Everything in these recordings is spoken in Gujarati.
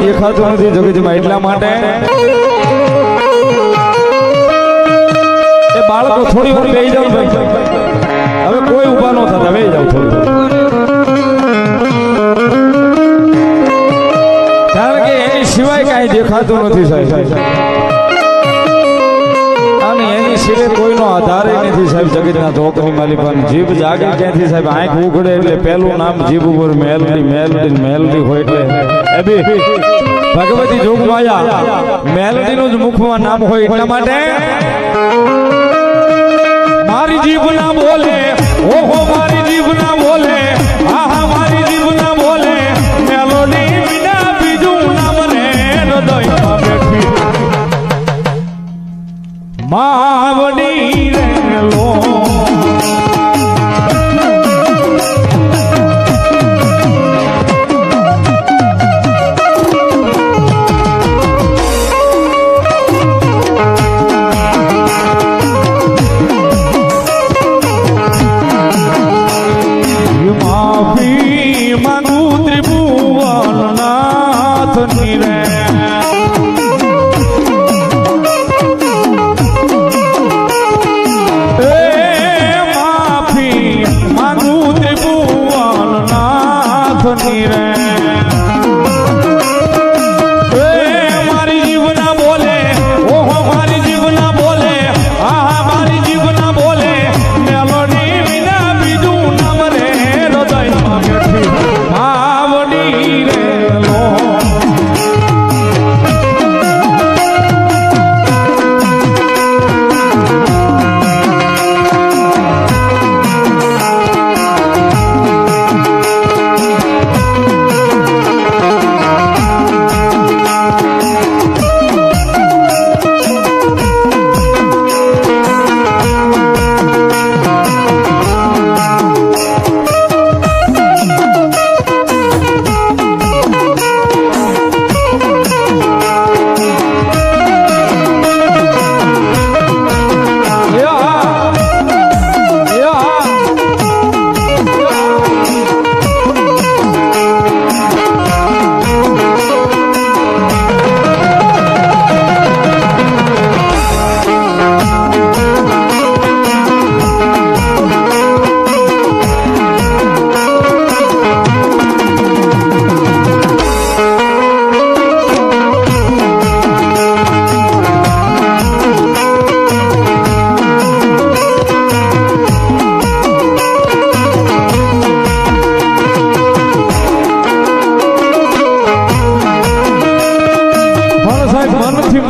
દેખાતું નથી જગતમાં એટલા માટે. એ બાળકો થોડી વાર બેસી જાવ ભાઈ. હવે કોઈ ઊભા ન થતા બેસી જાવ થોડી કારણ કે એની સિવાય કાંઈ દેખાતું નથી સાહેબ. અને એની સિવાય કોઈનો આધાર નથી સાહેબ, જગતના ચોકની માલિકાન જીભ જાગે ક્યાંથી સાહેબ? આંખ ઉઘડે એટલે પહેલું નામ જીભ ઉપર મેલડી મેલડી મેલડી હોય એટલે એ બી ભગવતી જોગમાયા મેલડીનું જ મુખમાં નામ હોય એટલા માટે મારી જીભ ના બોલે. ઓહો, મારી માવડી રે લો માફી માંગુ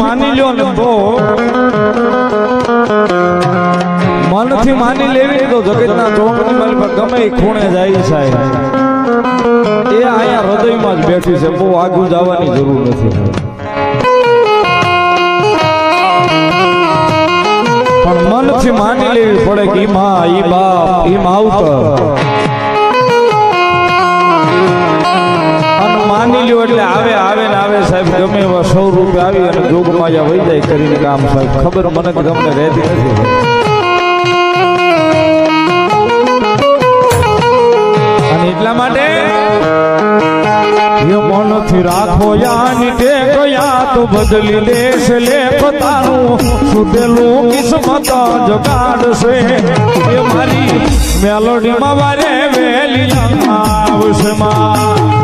માની લ્યો ને તો મનથી માની લેવી તો જગતના ચોકની મારી પર ગમે ખૂણે જાય સાહેબ. એ અહીંયા હૃદયમાં જ બેઠી છે, બહુ આગુ જવાની જરૂર નથી. પણ મનથી માની લેવી પડે કે ઈ માં, ઈ બાપ, ઈ માવતર. માની લ્યો એટલે આવે આવે ને આવે સાહેબ ગમે એવા સો રૂપે આવી અને જોગમાં જ્યાં વહી જાય કરીને કામ સાહેબ ખબર મને ગમને રહેતી નથી. અને એટલા માટે એ મનથી રાખો યાની તે યા તો બદલી દેશ લે પોતાનું સુતેલું કિસ્મત જગાડશે એ મારી મેલોડીમાં વારે વેલી આવશે માં.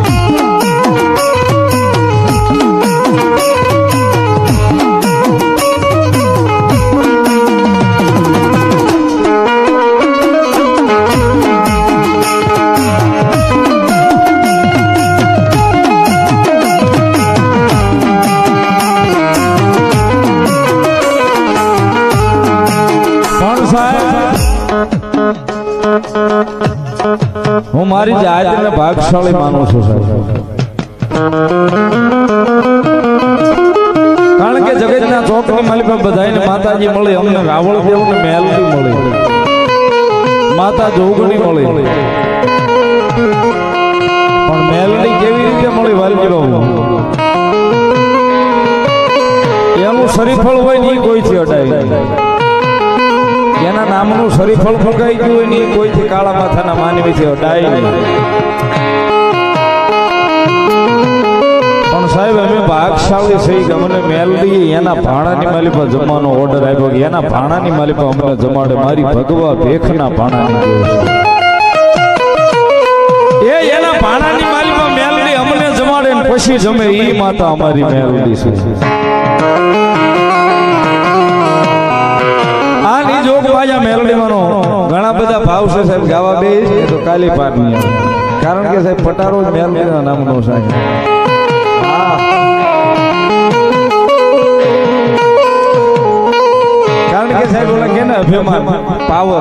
સાહેબ હું મારી જાતને ભાગશાળી માનું છું સાહેબ. કારણ કે જગતના ચોકની માલિકા બધાને માતાજી મળી અમને રાવળ દેવ ને મેલડી મળી. માતા જોગણી મળી. પણ મેલડી કેવી રીતે મળી બાબુ એનું શરીફળ હોય ને ઈ કોઈથી અટાય નહીં. એના નામનું શરીફળ ફગાઈ ગયું હોય ને ઈ કોઈથી કાળા માથાના માનવી છે? નહીં પણ સાહેબ, અમે ભાગશાળી કે અમને મેલડી એના ભાણાની માલી પર જમવાનો ઓર્ડર આપ્યો એના ભાણાની માલી અમને જમાડે. મારી ભગવા ભેખના ભાણાની એ એના ભાણાની માલી પર અમને જમાડે પછી જમે ઈ માતા અમારી મેલડી છે જોગ માયા મેલડીમાંનો ઘણા બધા ભાવ સાહેબ, ગાવા બે તો કાલી પારની. આવે. કારણ કે સાહેબ, પટારો જ મેલડીના નામનો સાહેબ. કારણ કે સાહેબ, ઓલા કે ને અભિમાન? પાવર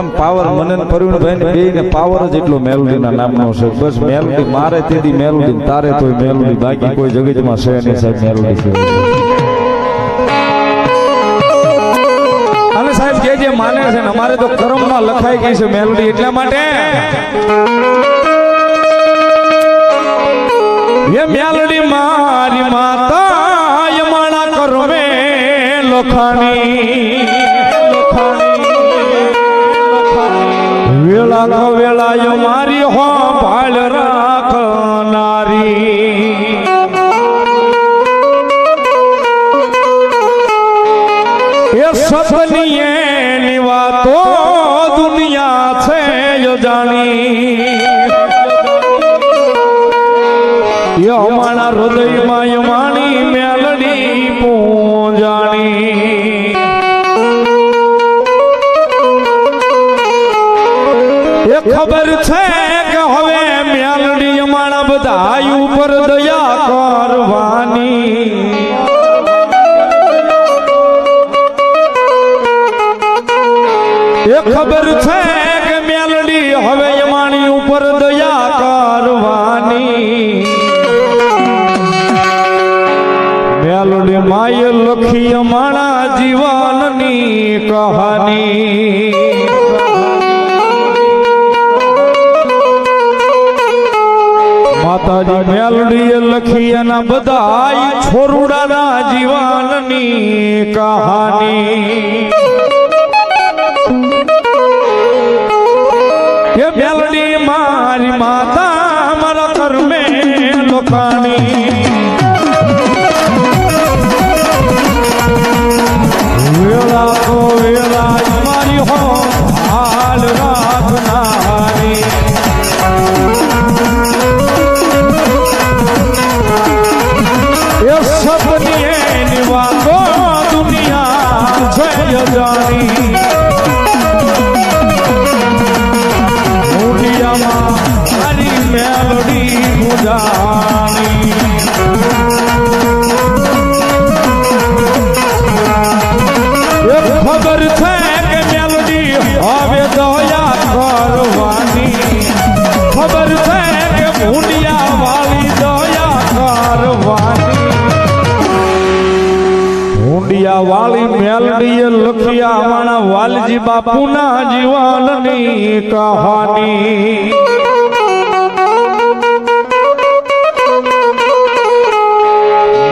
એમ પાવર મને પ્રવીણભાઈ બેય ને પાવર જ એટલો મેલોડીના નામનો છે. બસ મેલોડી મારે તેથી મેલોડી તારે તોય મેલોડી બાકી કોઈ જગતમાં છે નહીં સાહેબ, મેલોડી છે. જે માને છે ને, અમારે તો કર્મમાં લખાઈ ગઈ છે મેલોડી એટલા માટે. એ મેલોડી મારી માતા યમાણા કરમે લોખાણી. વેળા નો વેળા યો મારી હો ભાળ રાખનારી. એ સપની યો જાણી યમાણા હૃદયમાં યમાણી મેલડી પૂજાણી એ ખબર છે કે હવે મેલડી અમારા બધા ઉપર દયા ઉપર દયા કરવાની. મેલડી માય લખી અમારા જીવનની કહાની. માતાજી મેલડીએ લખી એના બધા છોરુડાના જીવનની કહાની. મેલડી મારી માતા, મારા ધર્મે લોકાણી વેળા તો વેળા મારી હો હાલ વાતો દુનિયા જય જાણી ભૂંડિયા વાળી મેલડીએ લખ્યા માણા વાલજી બાપુના જીવનની કહાની.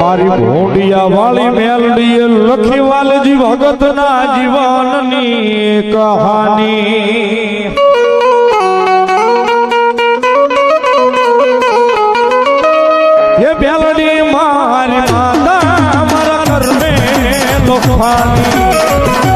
મારી ભોંડિયા વાળી મેલડીએ લખી વાલજી ભગતના જીવનની કહાની. એ મેલડી મારી માતા મારા કર્મે લોખાની